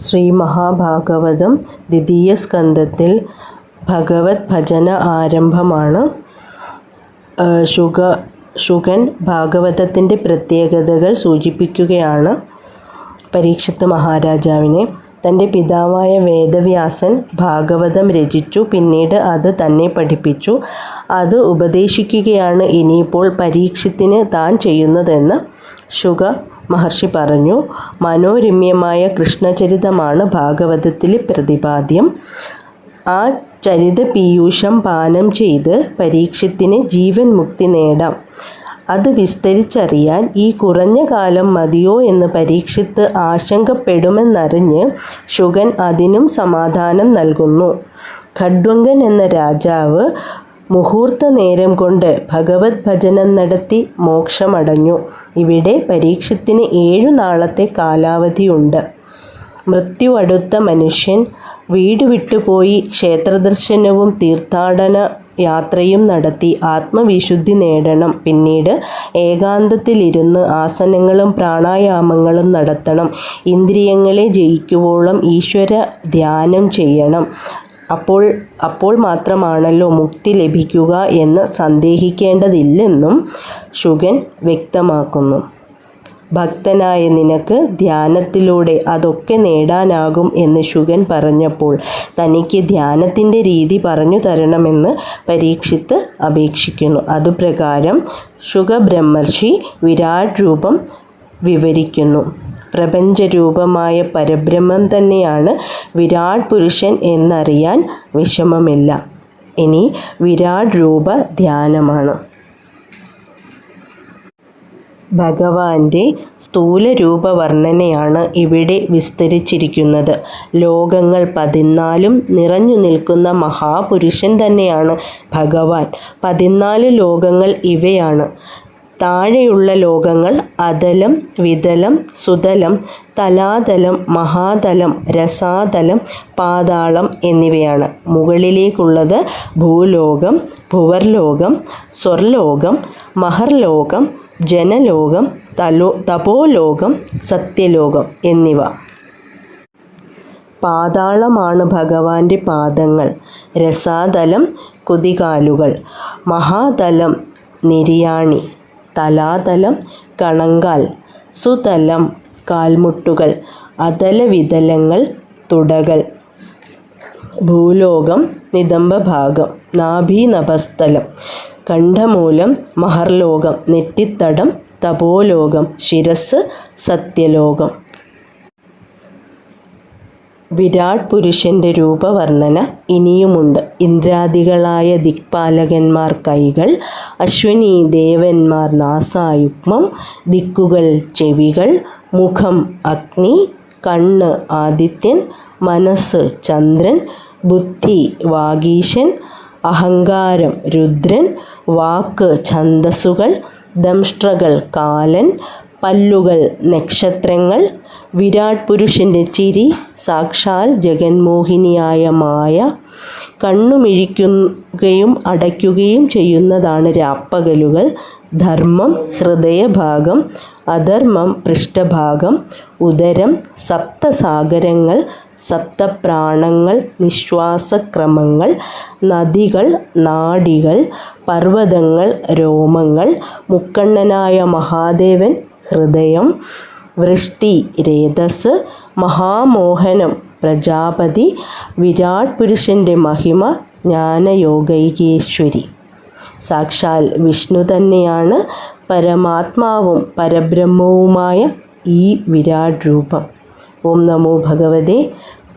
ശ്രീ മഹാഭാഗവതം ദ്വിതീയ സ്കന്ധത്തിൽ ഭഗവത് ഭജന ആരംഭമാണ്. ശുഗ ശുഗൻ ഭാഗവതത്തിന്റെ പ്രത്യേകതകൾ സൂചിപ്പിക്കുകയാണ് പരീക്ഷത്ത് മഹാരാജാവിനെ. തന്റെ പിതാവായ വേദവ്യാസൻ ഭാഗവതം രചിച്ചു പിന്നീട് അത് തന്നെ പഠിപ്പിച്ചു. അത് ഉപദേശിക്കുകയാണ് ഇനിയിപ്പോൾ പരീക്ഷത്തിന് താൻ ചെയ്യുന്നതെന്ന് ശുക മഹർഷി പറഞ്ഞു മനോരമ്യമായ കൃഷ്ണചരിതമാണ് ഭാഗവതത്തിലെ പ്രതിപാദ്യം. ആ ചരിത പീയൂഷം പാനം ചെയ്ത് പരീക്ഷത്തിന് ജീവൻ മുക്തി നേടാം. അത് വിസ്തരിച്ചറിയാൻ ഈ കുറഞ്ഞ കാലം മതിയോ എന്ന് പരീക്ഷിത്ത് ആശങ്കപ്പെടുമെന്നറിഞ്ഞ് ശുഗൻ അതിനും സമാധാനം നൽകുന്നു. ഖഡ്വങ്കൻ എന്ന രാജാവ് മുഹൂർത്ത നേരം കൊണ്ട് ഭഗവത് ഭജനം നടത്തി മോക്ഷമടഞ്ഞു. ഇവിടെ പരീക്ഷത്തിന് ഏഴു നാളത്തെ കാലാവധിയുണ്ട്. മൃത്യു അടുത്ത മനുഷ്യൻ വീട് വിട്ടുപോയി ക്ഷേത്രദർശനവും തീർത്ഥാടന യാത്രയും നടത്തി ആത്മവിശുദ്ധി നേടണം. പിന്നീട് ഏകാന്തത്തിലിരുന്ന് ആസനങ്ങളും പ്രാണായാമങ്ങളും നടത്തണം. ഇന്ദ്രിയങ്ങളെ ജയിക്കുവോളം ഈശ്വര ധ്യാനം ചെയ്യണം. അപ്പോൾ അപ്പോൾ മാത്രമാണല്ലോ മുക്തി ലഭിക്കുക എന്ന് സന്ദേഹിക്കേണ്ടതില്ലെന്നും ശുഗൻ വ്യക്തമാക്കുന്നു. ഭക്തനായ നിനക്ക് ധ്യാനത്തിലൂടെ അതൊക്കെ നേടാനാകും എന്ന് ശുഗൻ പറഞ്ഞപ്പോൾ തനിക്ക് ധ്യാനത്തിന്റെ രീതി പറഞ്ഞു തരണമെന്ന് പരീക്ഷിത്ത് അപേക്ഷിക്കുന്നു. അതുപ്രകാരം ശുഗബ്രഹ്മർഷി വിരാട് രൂപം വിവരിക്കുന്നു. പ്രപഞ്ചരൂപമായ പരബ്രഹ്മം തന്നെയാണ് വിരാട് പുരുഷൻ എന്നറിയാൻ വിഷമമില്ല. ഇനി വിരാട് രൂപ ധ്യാനമാണ്. ഭഗവാന്റെ സ്ഥൂലരൂപ വർണനയാണ് ഇവിടെ വിസ്തരിച്ചിരിക്കുന്നത്. ലോകങ്ങൾ പതിനാലും നിറഞ്ഞു നിൽക്കുന്ന മഹാപുരുഷൻ തന്നെയാണ് ഭഗവാൻ. പതിനാല് ലോകങ്ങൾ ഇവയാണ്. താഴെയുള്ള ലോകങ്ങൾ അതലം വിതലം സുതലം തലാതലം മഹാതലം രസാതലം പാതാളം എന്നിവയാണ്. മുകളിലേക്കുള്ളത് ഭൂലോകം ഭുവർലോകം സ്വർലോകം മഹർലോകം ജനലോകം തലോ തപോലോകം സത്യലോകം എന്നിവ. പാതാളമാണ് ഭഗവാന്റെ പാദങ്ങൾ. രസാതലം കുതികാലുകൾ. മഹാതലം നിര്യാണി. തലാതലം കണങ്കാൽ സുതലം കാൽമുട്ടുകൾ അതലവിതലങ്ങൾ തുടകൾ ഭൂലോകം നിതംബഭാഗം നാഭീനഭസ്ഥലം കണ്ഠമൂലം മഹർലോകം നെറ്റിത്തടം തപോലോകം ശിരസ് സത്യലോകം. വിരാട് പുരുഷന്റെ രൂപവർണന ഇനിയുമുണ്ട്. ഇന്ദ്രാദികളായ ദിക്പാലകന്മാർ കൈകൾ അശ്വനി ദേവന്മാർ നാസായുഗ്മം ദിക്കുകൾ ചെവികൾ മുഖം അഗ്നി കണ്ണ് ആദിത്യൻ മനസ്സ് ചന്ദ്രൻ ബുദ്ധി വാഗീശൻ അഹങ്കാരം രുദ്രൻ വാക്ക് ഛന്ദസ്സുകൾ ദംഷ്ട്രകൾ കാലൻ പല്ലുകൾ നക്ഷത്രങ്ങൾ വിരാട് പുരുഷന്റെ ചിരി സാക്ഷാൽ ജഗന്മോഹിനിയായ മായ കണ്ണുമിഴിക്കുകയും അടയ്ക്കുകയും ചെയ്യുന്നതാണ് രാപ്പകലുകൾ. ധർമ്മം ഹൃദയഭാഗം അധർമ്മം പൃഷ്ഠഭാഗം ഉദരം സപ്തസാഗരങ്ങൾ സപ്തപ്രാണങ്ങൾ നിശ്വാസക്രമങ്ങൾ നദികൾ നാഡികൾ പർവതങ്ങൾ രോമങ്ങൾ മുക്കണ്ണനായ മഹാദേവൻ ഹൃദയം വൃഷ്ടി രേതസ് മഹാമോഹനം. പ്രജാപതി വിരാട് പുരുഷന്റെ മഹിമ ജ്ഞാനയോഗൈകേശ്വരി. സാക്ഷാൽ വിഷ്ണു തന്നെയാണ് പരമാത്മാവും പരബ്രഹ്മവുമായ ഈ വിരാട് രൂപം ഓം നമോ ഭഗവതേ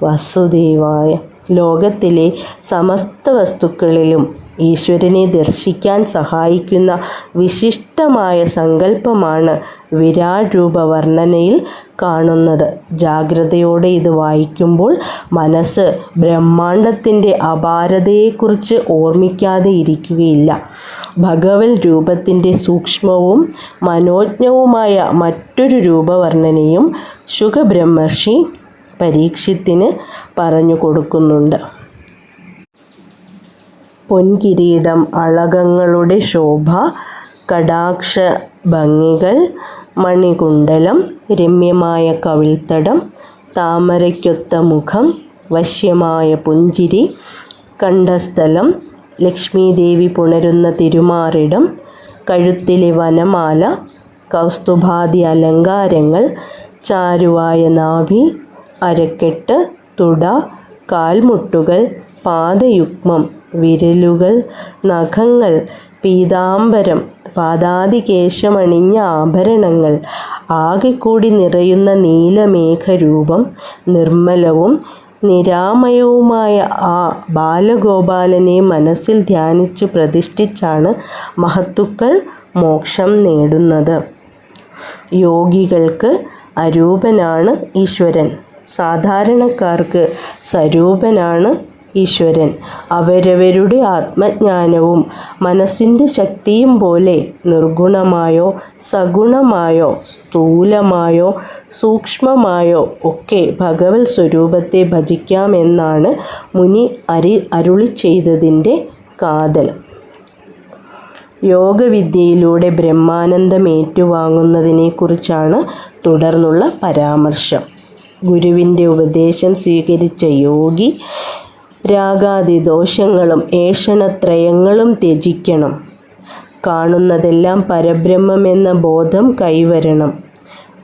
വസുദേവായ. ലോകത്തിലെ സമസ്ത വസ്തുക്കളിലും ഈശ്വരനെ ദർശിക്കാൻ സഹായിക്കുന്ന വിശിഷ്ടമായ സങ്കല്പമാണ് വിരാട് രൂപ വർണനയിൽ കാണുന്നത്. ജാഗ്രതയോടെ ഇത് വായിക്കുമ്പോൾ മനസ്സ് ബ്രഹ്മാണ്ടത്തിന്റെ അപാരതയെക്കുറിച്ച് ഓർമ്മിക്കാതെ ഇരിക്കുകയില്ല. ഭഗവൽ രൂപത്തിന്റെ സൂക്ഷ്മവും മനോജ്ഞവുമായ മറ്റൊരു രൂപവർണനയും ശുഖബ്രഹ്മർഷി പരീക്ഷത്തിന് പറഞ്ഞു കൊടുക്കുന്നുണ്ട്. പൊൻകിരീടം അളകങ്ങളുടെ ശോഭ കടാക്ഷ ഭംഗികൾ മണികുണ്ടലം രമ്യമായ കവിൾത്തടം താമരയ്ക്കൊത്ത മുഖം വശ്യമായ പുഞ്ചിരി കണ്ടസ്ഥലം ലക്ഷ്മീദേവി പുണരുന്ന തിരുമാറിടം കഴുത്തിലെ വനമാല കൗസ്തുഭാതി അലങ്കാരങ്ങൾ ചാരുവായ നാഭി അരക്കെട്ട് തുട കാൽമുട്ടുകൾ പാദയുഗ്മം വിരലുകൾ നഖങ്ങൾ പീതാംബരം പാദാതികേശമണിഞ്ഞ ആഭരണങ്ങൾ ആകെ കൂടി നിറയുന്ന നീലമേഘരൂപം നിർമ്മലവും നിരാമയവുമായ ആ ബാലഗോപാലനെ മനസ്സിൽ ധ്യാനിച്ച് പ്രതിഷ്ഠിച്ചാണ് മഹത്തുക്കൾ മോക്ഷം നേടുന്നത്. യോഗികൾക്ക് അരൂപനാണ് ഈശ്വരൻ. സാധാരണക്കാർക്ക് സ്വരൂപനാണ് ഈശ്വരൻ. അവരവരുടെ ആത്മജ്ഞാനവും മനസ്സിന്റെ ശക്തിയും പോലെ നിർഗുണമായോ സഗുണമായോ സ്ഥൂലമായോ സൂക്ഷ്മമായോ ഒക്കെ ഭഗവത് സ്വരൂപത്തെ ഭജിക്കാമെന്നാണ് മുനി അരി അരുളി ചെയ്തതിന്റെ കാതൽ. യോഗവിദ്യയിലൂടെ ബ്രഹ്മാനന്ദം ഏറ്റുവാങ്ങുന്നതിനെക്കുറിച്ചാണ് തുടർന്നുള്ള പരാമർശം. ഗുരുവിന്റെ ഉപദേശം സ്വീകരിച്ച യോഗി രാഗാദി ദോഷങ്ങളും ഏഷണത്രയങ്ങളും ത്യജിക്കണം. കാണുന്നതെല്ലാം പരബ്രഹ്മമെന്ന ബോധം കൈവരണം.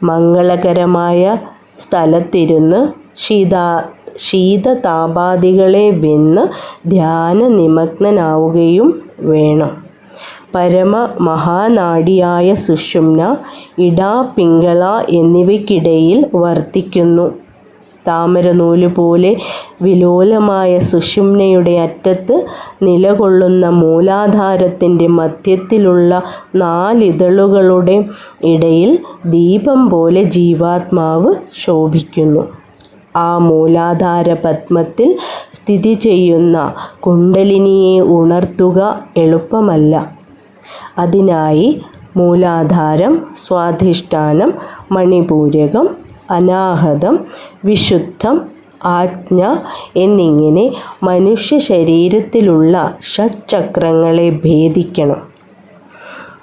മംഗളകരമായ സ്ഥലത്തിരുന്ന് ശീതാ ശീതതാപാദികളെ വെന്ന് ധ്യാന നിമഗ്നനാവുകയും വേണം. പരമ മഹാനാടിയായ സുഷുമ്ന ഇടാ പിങ്കള എന്നിവയ്ക്കിടയിൽ വർത്തിക്കുന്നു. താമരനൂൽ പോലെ വിലോലമായ സുഷുമ്നയുടെ അറ്റത്ത് നിലകൊള്ളുന്ന മൂലാധാരത്തിന്റെ മധ്യത്തിലുള്ള നാലിതളുകളുടെ ഇടയിൽ ദീപം പോലെ ജീവാത്മാവ് ശോഭിക്കുന്നു. ആ മൂലാധാര പത്മത്തിൽ സ്ഥിതി ചെയ്യുന്ന കുണ്ടലിനിയെ ഉണർത്തുക എളുപ്പമല്ല. അതിനായി മൂലാധാരം സ്വാധിഷ്ഠാനം മണിപൂരകം അനാഹതം വിശുദ്ധം ആജ്ഞ എന്നിങ്ങനെ മനുഷ്യ ശരീരത്തിലുള്ള ഷഡ്ചക്രങ്ങളെ ഭേദിക്കണം.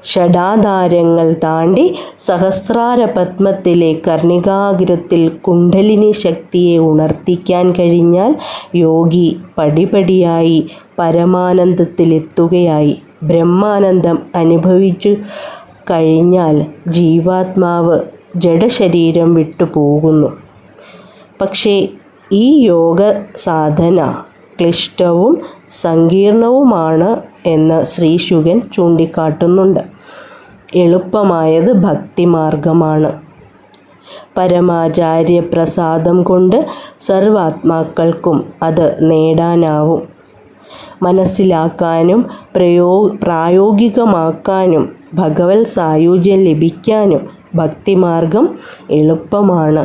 ഷഡാധാരങ്ങൾ താണ്ടി സഹസ്രാര പത്മത്തിലെ കർണികാഗ്രത്തിൽ കുണ്ഡലിനി ശക്തിയെ ഉണർത്തിക്കാൻ കഴിഞ്ഞാൽ യോഗി പടിപടിയായി പരമാനന്ദത്തിലെത്തുകയായി. ബ്രഹ്മാനന്ദം അനുഭവിച്ചു കഴിഞ്ഞാൽ ജീവാത്മാവ് ജഡശരീരം വിട്ടു പോകുന്നു പക്ഷേ ഈ യോഗ സാധന ക്ലിഷ്ടവും സങ്കീർണവുമാണ് എന്ന് ശ്രീശുഗൻ ചൂണ്ടിക്കാട്ടുന്നുണ്ട്. എളുപ്പമായത് ഭക്തിമാർഗമാണ്. പരമാചാര്യ പ്രസാദം കൊണ്ട് സർവാത്മാക്കൾക്കും അത് നേടാനാവും. മനസ്സിലാക്കാനും പ്രയോ പ്രായോഗികമാക്കാനും ഭഗവത് സായുജ്യം ലഭിക്കാനും ഭക്തിമാർഗം എളുപ്പമാണ്.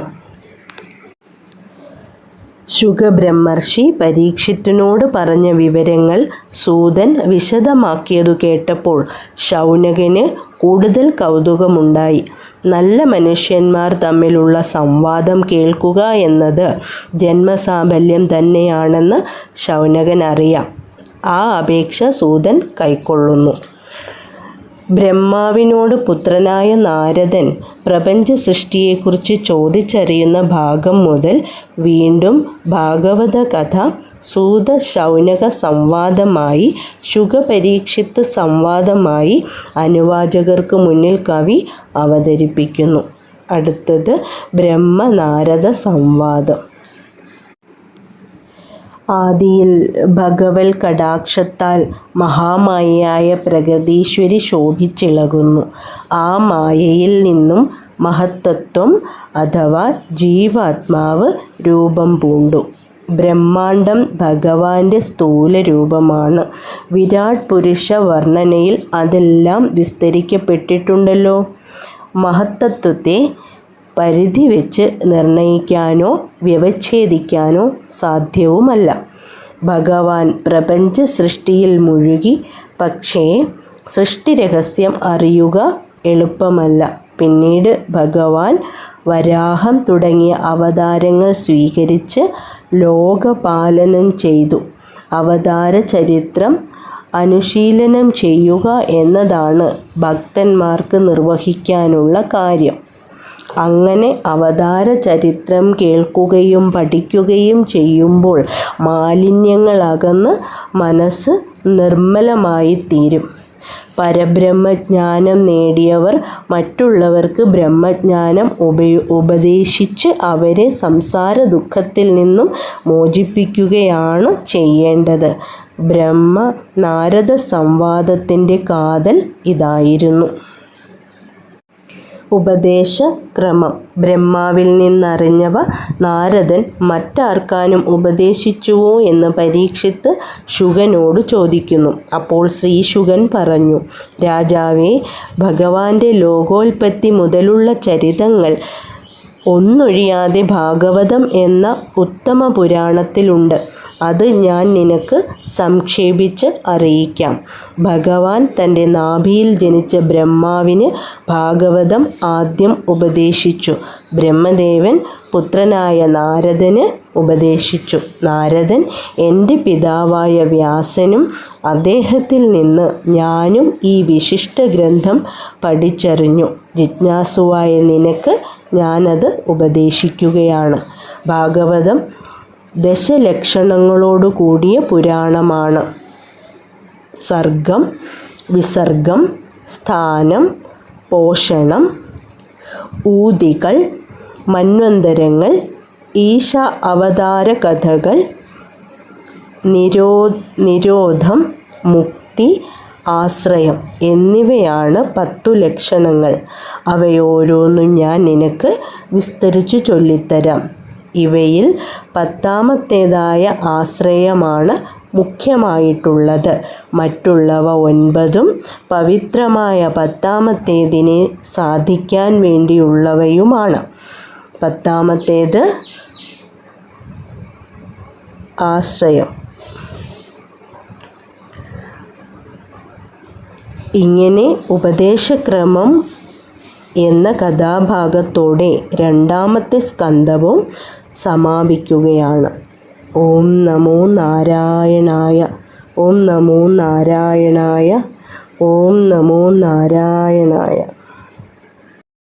ശുഖബ്രഹ്മർഷി പരീക്ഷിത്തിനോട് പറഞ്ഞ വിവരങ്ങൾ സൂതൻ വിശദമാക്കിയതു കേട്ടപ്പോൾ ശൗനകന് കൂടുതൽ കൗതുകമുണ്ടായി. നല്ല മനുഷ്യന്മാർ തമ്മിലുള്ള സംവാദം കേൾക്കുക എന്നത് ജന്മസാഫല്യം തന്നെയാണെന്ന് ശൗനകൻ അറിയാം ആ അപേക്ഷ സൂതൻ കൈക്കൊള്ളുന്നു. ബ്രഹ്മാവിനോട് പുത്രനായ നാരദൻ പ്രപഞ്ച സൃഷ്ടിയെക്കുറിച്ച് ചോദിച്ചറിയുന്ന ഭാഗം മുതൽ വീണ്ടും ഭാഗവത കഥ സൂത ശൗനക സംവാദമായി ശുഖപരീക്ഷിത്ത് സംവാദമായി അനുവാചകർക്ക് മുന്നിൽ കവി അവതരിപ്പിക്കുന്നു. അടുത്തത് ബ്രഹ്മനാരദ സംവാദം ആദിയിൽ ഭഗവൽ കടാക്ഷത്താൽ മഹാമായയായ പ്രകൃതീശ്വരി ശോഭിച്ചിളകുന്നു. ആ മായയിൽ നിന്നും മഹത്തത്വം അഥവാ ജീവാത്മാവ് രൂപം പൂണ്ടു. ബ്രഹ്മാണ്ടം ഭഗവാന്റെ സ്ഥൂല രൂപമാണ്. വിരാട് പുരുഷ വർണനയിൽ അതെല്ലാം വിസ്തരിക്കപ്പെട്ടിട്ടുണ്ടല്ലോ. മഹത്തത്വത്തെ പരിധി വെച്ച് നിർണയിക്കാനോ വ്യവച്ഛേദിക്കാനോ സാധ്യവുമല്ല. ഭഗവാൻ പ്രപഞ്ച സൃഷ്ടിയിൽ മുഴുകി പക്ഷേ സൃഷ്ടി രഹസ്യം അറിയുക എളുപ്പമല്ല. പിന്നീട് ഭഗവാൻ വരാഹം തുടങ്ങിയ അവതാരങ്ങൾ സ്വീകരിച്ച് ലോകപാലനം ചെയ്തു. അവതാര ചരിത്രം അനുശീലനം ചെയ്യുക എന്നതാണ് ഭക്തന്മാർക്ക് നിർവഹിക്കാനുള്ള കാര്യം. അങ്ങനെ അവതാര ചരിത്രം കേൾക്കുകയും പഠിക്കുകയും ചെയ്യുമ്പോൾ മാലിന്യങ്ങളകന്ന് മനസ്സ് മനസ്സ് നിർമ്മലമായിത്തീരും. പരബ്രഹ്മജ്ഞാനം നേടിയവർ മറ്റുള്ളവർക്ക് ബ്രഹ്മജ്ഞാനം ഉപയോ ഉപദേശിച്ച് അവരെ സംസാര ദുഃഖത്തിൽ നിന്നും മോചിപ്പിക്കുകയാണ് ചെയ്യേണ്ടത്. ബ്രഹ്മ നാരദ സംവാദത്തിന്റെ കാതൽ ഇതായിരുന്നു. ഉപദേശക്രമം. ബ്രഹ്മാവിൽ നിന്നറിഞ്ഞവ നാരദൻ മറ്റാർക്കാനും ഉപദേശിച്ചുവോ എന്ന് പരീക്ഷിത്ത് ശുഗനോട് ചോദിക്കുന്നു. അപ്പോൾ ശ്രീ ശുഗൻ പറഞ്ഞു രാജാവേ ഭഗവാന്റെ ലോകോൽപത്തി മുതലുള്ള ചരിതങ്ങൾ ഒന്നൊഴിയാതെ ഭാഗവതം എന്ന ഉത്തമ പുരാണത്തിലുണ്ട്. അത് ഞാൻ നിനക്ക് സംക്ഷേപിച്ച് അറിയിക്കാം. ഭഗവാൻ തന്റെ നാഭിയിൽ ജനിച്ച ബ്രഹ്മാവിന് ഭാഗവതം ആദ്യം ഉപദേശിച്ചു. ബ്രഹ്മദേവൻ പുത്രനായ നാരദന് ഉപദേശിച്ചു. നാരദൻ എന്റെ പിതാവായ വ്യാസനും അദ്ദേഹത്തിൽ നിന്ന് ഞാനും ഈ വിശിഷ്ട ഗ്രന്ഥം പഠിച്ചറിഞ്ഞു. ജിജ്ഞാസുവായ നിനക്ക് ഞാനത് ഉപദേശിക്കുകയാണ്. ഭാഗവതം ദശലക്ഷണങ്ങളോടു കൂടിയ പുരാണമാണ്. സർഗം വിസർഗം സ്ഥാനം പോഷണം ഊതികൾ മന്വന്തരങ്ങൾ ഈശ അവതാര കഥകൾ നിരോ നിരോധം മുക്തി ആശ്രയം എന്നിവയാണ് പത്തു ലക്ഷണങ്ങൾ. അവയോരോന്നും ഞാൻ നിനക്ക് വിസ്തരിച്ചു ചൊല്ലിത്തരാം. ഇവയിൽ പത്താമത്തേതായ ആശ്രയമാണ് മുഖ്യമായിട്ടുള്ളത്. മറ്റുള്ളവ ഒൻപതും പവിത്രമായ പത്താമത്തേതിനെ സാധിക്കാൻ വേണ്ടിയുള്ളവയുമാണ്. പത്താമത്തേത് ആശ്രയം. ഇങ്ങനെ ഉപദേശക്രമം എന്ന കഥാഭാഗത്തോടെ രണ്ടാമത്തെ സ്കന്ധവും സമാപിക്കുകയാണ്. ഓം നമോ നാരായണായ ഓം നമോ നാരായണായ ഓം നമോ നാരായണായ.